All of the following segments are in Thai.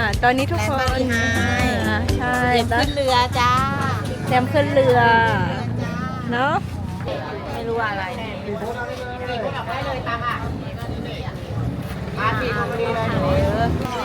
อ่าตอนนี้ทุกคนแลนด์บริหาร อ่าใช่เตรียมขึ้นเรือจ้าเตรียมขึ้นเรือเนาะไม่รู้อะไร ได้เลยตามอะมาสีของดีเลย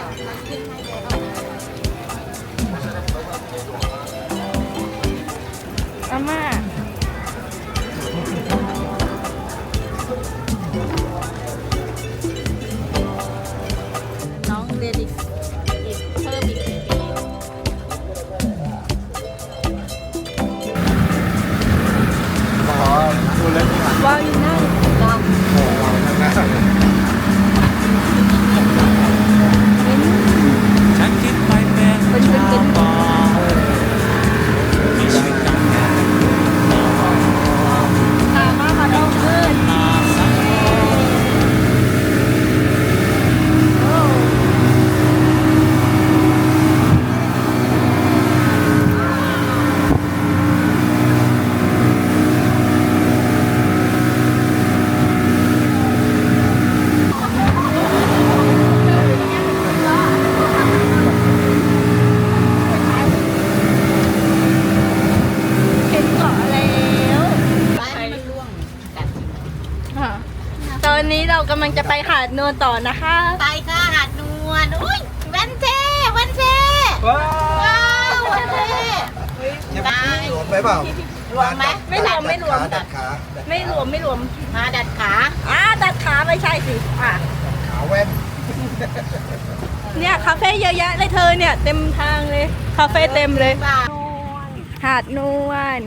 เรากำลังจะไปหาดนวลต่อนะคะ ไปค่ะหาดนวลอุ้ยแวันเท่แวันเท่ว้าว้าวแวันเท่ได้หลวมไปเปล่ารวมไหมไม่รวมไม่รวมดัดขาไม่รวมไม่รวมมาดัดขาอ่าตัดขาไม่ใช่สิอะขาแว่นเนี่ยคาเฟ่เยอะแยะเลยเธอเนี่ยเต็มทางเลยคาเฟ่เต็มเลยบ้าหาดนวล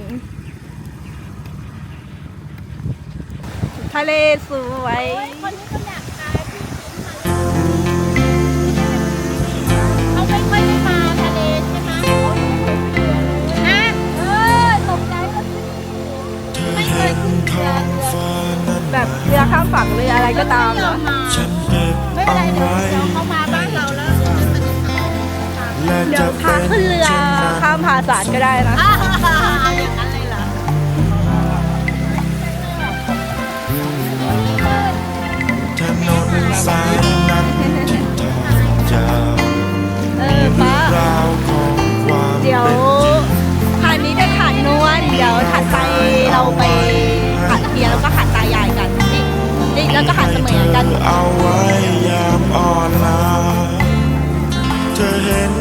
ะเลสวย คนนี้ก็อยากตายเขาไม่ค่อยได้มาทะเลใช่ไหมนะเออตกใจก็ไม่เคยขึ้นเรือเรือแบบเรือข้ามฝั่งเรืออะไรก็ตามไม่ยอเนาะมมาฉันเก็บไม่เป็นเอาไรเดี๋ยวไว้เดี๋ยวเขามาบ้านเราแล้วเดี๋ยวมันจะเข้าและเดี๋ยจะวพาเป็นขึ้นเรือเช่นนั้นข้ามหาดสารก็ได้นะ สายนั้นที่ทางยาวเออเรื่ป้าองราวของความเดี๋ยวเป็นจริงนี้เป็นหาดนวลเดี๋ยวถัดไปเราไปหาดเพียแล้วก็หาดตายายกันนี่นี่แล้วก็หาดเสมอกัน เอเอาไว้ยามอ่อนล้าเธอเห็น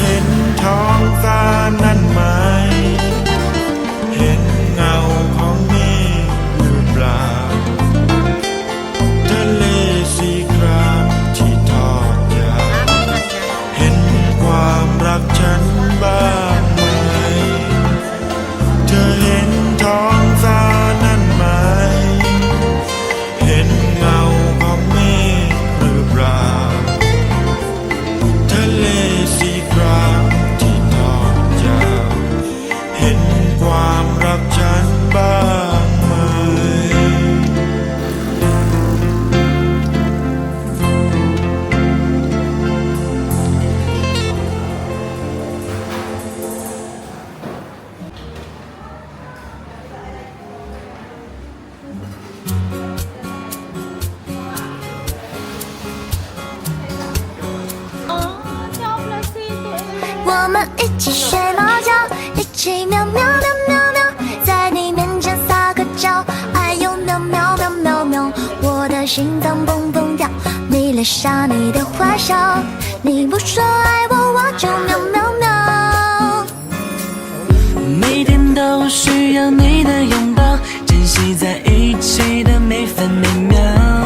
เห็นท้องฟ้านั้น ความรักฉันบ้างไหม我们一起学。心脏砰砰跳迷恋上你的坏笑你不说爱我我就喵喵喵。每天都需要你的拥抱珍惜在一起的每分每秒。